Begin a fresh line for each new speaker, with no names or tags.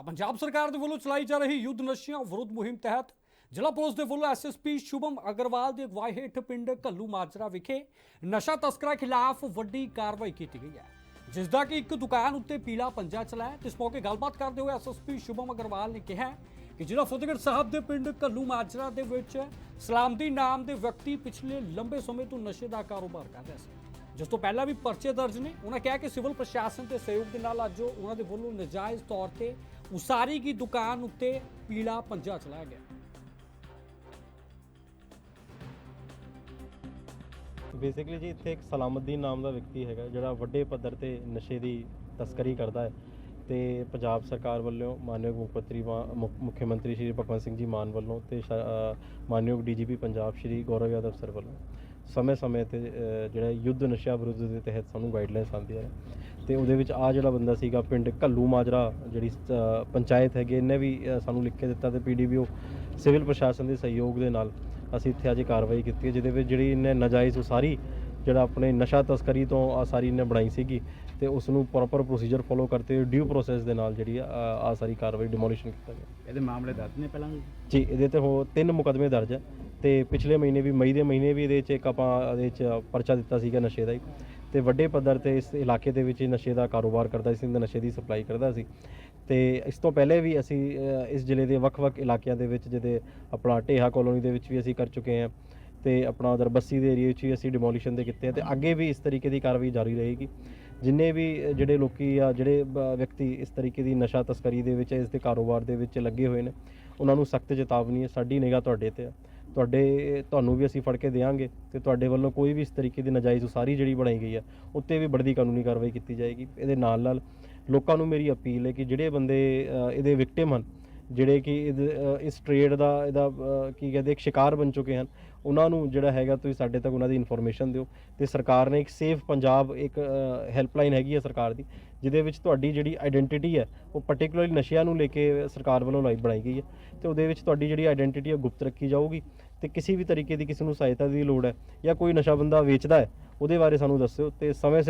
ਤਾਂ ਪੰਜਾਬ ਸਰਕਾਰ ਦੇ ਵੱਲੋਂ ਚਲਾਈ ਜਾ ਰਹੀ ਯੁੱਧ ਨਸ਼ਿਆਂ ਵਿਰੁੱਧ ਮੁਹਿੰਮ ਤਹਿਤ ਜ਼ਿਲ੍ਹਾ ਪੁਲਿਸ ਦੇ ਵੱਲੋਂ ਐਸਐਸਪੀ ਸ਼ੁਭਮ ਅਗਰਵਾਲ ਦੀ ਅਗਵਾਈ ਹੇਠ ਪਿੰਡ ਕੱਲੂ ਮਾਜਰਾ ਵਿਖੇ ਨਸ਼ਾ ਤਸਕਰਾਂ ਖਿਲਾਫ ਵੱਡੀ ਕਾਰਵਾਈ ਕੀਤੀ ਗਈ ਹੈ ਜਿਸ ਦਾ ਕਿ ਇੱਕ ਦੁਕਾਨ ਉੱਤੇ ਪੀਲਾ ਪੰਜਾ ਚਲਾਇਆ ਤੇ ਇਸ ਮੌਕੇ ਗੱਲਬਾਤ ਕਰਦੇ ਹੋਏ ਐਸਐਸਪੀ ਸ਼ੁਭਮ ਅਗਰਵਾਲ ਨੇ ਕਿਹਾ ਕਿ ਜ਼ਿਲ੍ਹਾ ਫਤਿਹਗੜ੍ਹ ਸਾਹਿਬ ਦੇ ਪਿੰਡ ਕੱਲੂ ਮਾਜਰਾ ਦੇ ਵਿੱਚ ਸਲਾਮਦੀ ਨਾਮ ਦੇ ਵਿਅਕਤੀ ਪਿਛਲੇ ਲੰਬੇ ਸਮੇਂ ਤੋਂ ਨਸ਼ੇ ਦਾ ਕਾਰੋਬਾਰ ਕਰ ਰਿਹਾ ਸੀ। ਜਿਸ ਤੋਂ ਪਹਿਲਾਂ ਵੀ ਪਰਚੇ ਦਰਜ ਨੇ ਉਹਨਾਂ ਕਿਹਾ ਕਿ ਸਿਵਲ ਪ੍ਰਸ਼ਾਸਨ ਦੇ ਸਹਿਯੋਗ ਦੇ ਨਾਲ ਅੱਜ ਉਹਨਾਂ ਦੇ ਵੱਲੋਂ ਨਜਾਇਜ਼ ਤੌਰ ਤੇ ਉਸਾਰੀ ਦੀ ਦੁਕਾਨ ਉੱਤੇ ਪੀਲਾ ਪੰਜਾ ਚਲਾਇਆ ਗਿਆ।
ਬੇਸਿਕਲੀ ਜੀ ਇੱਥੇ ਇੱਕ ਸਲਾਮੁদ্ਦੀਨ ਨਾਮ ਦਾ ਵਿਅਕਤੀ ਹੈਗਾ ਜਿਹੜਾ ਵੱਡੇ ਪੱਧਰ ਤੇ ਨਸ਼ੇ ਦੀ ਤਸਕਰੀ ਕਰਦਾ ਹੈ ਤੇ ਪੰਜਾਬ ਸਰਕਾਰ ਵੱਲੋਂ ਮਾਨਯੋਗ ਮੁੱਖ ਮੰਤਰੀ ਮੁੱਖ ਮੰਤਰੀ ਸ਼੍ਰੀ ਭਗਵੰਤ ਸਿੰਘ ਜੀ ਮਾਨ ਵੱਲੋਂ ਤੇ ਸ਼- ਅ, ਮਾਨਯੋਗ ਡੀਜੀਪੀ ਪੰਜਾਬ ਸ਼੍ਰੀ ਗੌਰਵ ਯਾਦਵ ਸਰ ਵੱਲੋਂ ਸਮੇਂ-ਸਮੇਂ ਤੇ ਅ, ਜਿਹੜਾ ਯੁੱਧ ਨਸ਼ਾ ਵਿਰੁੱਧ ਦੇ ਤਹਿਤ ਸਾਨੂੰ ਗਾਈਡਲਾਈਨਸ ਆਉਂਦੀਆਂ ਨੇ। ਤੇ ਉਹਦੇ ਵਿੱਚ ਆ ਜਿਹੜਾ ਬੰਦਾ ਸੀਗਾ ਪਿੰਡ ਕੱਲੂ ਮਾਜਰਾ ਜਿਹੜੀ ਅ, ਪੰਚਾਇਤ ਹੈਗੀ ਇਹਨੇ ਵੀ ਅ, ਸਾਨੂੰ ਲਿਖ ਕੇ ਦਿੱਤਾ ਤੇ ਪੀਡੀਬੀਓ ਸਿਵਲ ਪ੍ਰਸ਼ਾਸਨ ਦੇ ਸਹਿਯੋਗ ਦੇ ਨਾਲ ਅਸੀਂ ਇੱਥੇ ਅੱਜ ਕਾਰਵਾਈ ਕੀਤੀ ਹੈ ਜਿਹਦੇ ਵਿੱਚ ਜਿਹੜੀ ਇਹਨੇ ਨਾਜਾਇਜ਼ ਉਸਾਰੀ ਜਿਹੜਾ ਆਪਣੇ ਨਸ਼ਾ ਤਸਕਰੀ ਤੋਂ ਆ ਸਾਰੀ ਇਹਨੇ ਬਣਾਈ ਸੀਗੀ ਤੇ ਉਸ ਨੂੰ ਪ੍ਰੋਪਰ ਪ੍ਰੋਸੀਜਰ ਫੋਲੋ ਕਰਤੇ ਹੋਏ ਡਿਊ ਪ੍ਰੋਸੈਸ ਦੇ ਨਾਲ ਜਿਹੜੀ ਆ ਆ ਸਾਰੀ ਕਾਰਵਾਈ ਡਿਮੋਲੀਸ਼ਨ ਕੀਤਾ ਗਿਆ।
ਇਹਦੇ ਮਾਮਲੇ ਦਰਜ ਨੇ ਪਹਿਲਾਂ ਵੀ?
ਜੀ ਇਹਦੇ ਤੇ ਹੋ ਤਿੰਨ ਮੁਕਦਮੇ ਦਰਜ ਹੈ। ਤੇ ਪਿਛਲੇ ਮਹੀਨੇ ਵੀ, ਮਈ ਦੇ ਮਹੀਨੇ ਵੀ ਇਹਦੇ 'ਚ ਇੱਕ ਆਪਾਂ ਇਹਦੇ 'ਚ ਪਰਚਾ ਦਿੱਤਾ ਸੀਗਾ ਨਸ਼ੇ ਦਾ ਹੀ। ਤੇ ਵੱਡੇ ਪੱਧਰ ਤੇ ਇਸ ਇਲਾਕੇ ਦੇ ਵਿੱਚ ਨਸ਼ੇ ਦਾ ਕਾਰੋਬਾਰ ਕਰਦਾ ਸੀ ਨਸ਼ੇ ਦੀ ਸਪਲਾਈ ਕਰਦਾ ਸੀ। ਤੇ ਇਸ ਤੋਂ ਪਹਿਲੇ ਵੀ ਅਸੀਂ ਇਸ ਜ਼ਿਲ੍ਹੇ ਦੇ ਵੱਖ-ਵੱਖ ਇਲਾਕਿਆਂ ਦੇ ਵਿੱਚ ਜਿਹਦੇ ਆਪਣਾ ਢੇਹਾ ਕਲੋਨੀ ਦੇ ਵਿੱਚ ਵੀ ਅਸੀਂ ਕਰ ਚੁੱਕੇ ਹਾਂ ਤੇ ਆਪਣਾ ਉਧਰ ਬੱਸੀ ਦੇ ਏਰੀਆ ਵਿੱਚ ਵੀ ਅਸੀਂ ਡਿਮੋਲੀਸ਼ਨ ਦੇ ਕੀਤੇ ਆ ਤੇ ਅੱਗੇ ਵੀ ਇਸ ਤਰੀਕੇ ਦੀ ਕਾਰਵਾਈ ਜਾਰੀ ਰਹੇਗੀ। ਜਿੰਨੇ ਵੀ ਜਿਹੜੇ ਲੋਕੀ ਆ, ਜਿਹੜੇ ਵਿਅਕਤੀ ਇਸ ਤਰੀਕੇ ਦੀ ਨਸ਼ਾ ਤਸਕਰੀ ਦੇ ਵਿੱਚ, ਇਸ ਦੇ ਕਾਰੋਬਾਰ ਦੇ ਵਿੱਚ ਲੱਗੇ ਹੋਏ ਨੇ, ਉਹਨਾਂ ਨੂੰ ਸਖਤ ਚੇਤਾਵਨੀ ਹੈ, ਸਾਡੀ ਨਿਗਾਹ ਤੁਹਾਡੇ ਤੇ ਆ। ਤੁਹਾਡੇ ਤੁਹਾਨੂੰ ਵੀ ਅਸੀਂ ਫੜ ਕੇ ਦੇਵਾਂਗੇ ਤੇ ਤੁਹਾਡੇ ਵੱਲੋਂ ਕੋਈ ਵੀ ਇਸ ਤਰੀਕੇ ਦੀ ਨਾਜਾਇਜ਼ ਉਸਾਰੀ ਜਿਹੜੀ ਬਣਾਈ ਗਈ ਆ ਉੱਤੇ ਵੀ ਬਣਦੀ ਕਾਨੂੰਨੀ ਕਾਰਵਾਈ ਕੀਤੀ ਜਾਏਗੀ। ਇਹਦੇ ਨਾਲ ਨਾਲ ਲੋਕਾਂ ਨੂੰ ਮੇਰੀ ਅਪੀਲ ਹੈ ਕਿ ਜਿਹੜੇ ਬੰਦੇ ਅ, ਇਹਦੇ ਵਿਕਟਿਮ ਹਨ ਜਿਹੜੇ ਕਿ ਇਹਦੇ, ਇਸ ਟ੍ਰੇਡ ਦਾ ਇਹਦਾ ਕੀ ਕਹਿੰਦੇ ਇੱਕ ਸ਼ਿਕਾਰ ਬਣ ਚੁੱਕੇ ਹਨ ਉਹਨਾਂ ਨੂੰ ਜਿਹੜਾ ਹੈਗਾ ਤੁਸੀਂ ਸਾਡੇ ਤੱਕ ਉਹਨਾਂ ਦੀ ਇਨਫੋਰਮੇਸ਼ਨ ਦਿਓ ਤੇ ਸਰਕਾਰ ਨੇ ਇੱਕ ਸੇਫ ਪੰਜਾਬ ਇੱਕ ਹੈਲਪਲਾਈਨ ਹੈਗੀ ਹੈ ਸਰਕਾਰ ਦੀ ਜਿਹਦੇ ਵਿੱਚ ਤੁਹਾਡੀ ਜਿਹੜੀ ਆਇਡੈਂਟੀਟੀ ਹੈ ਉਹ ਪਾਰਟਿਕੂਲਰਲੀ ਨਸ਼ਿਆਂ ਨੂੰ ਲੈ ਕੇ ਸਰਕਾਰ ਵੱਲੋਂ ਲਾਈ ਬਣਾਈ ਗਈ ਹੈ ਤੇ ਉਹਦੇ ਵਿੱਚ ਤੁਹਾਡੀ ਜਿਹੜੀ ਆਇਡੈਂਟੀਟੀ ਹੈ ਗੁਪਤ ਰੱਖੀ ਜਾਊਗੀ ਤੇ ਕਿਸੇ ਵੀ ਤਰੀਕੇ ਦੀ ਕਿਸੇ ਨੂੰ ਸਹਾਇਤਾ ਦੀ ਲੋੜ ਹੈ ਜਾਂ ਕੋਈ ਨਸ਼ਾ ਬੰਦਾ ਵੇਚਦਾ ਹੈ ਉਹਦੇ ਬਾਰੇ ਸਾਨੂੰ ਦੱਸਿਓ ਤੇ ਸਮੇਂ ਸਿਰ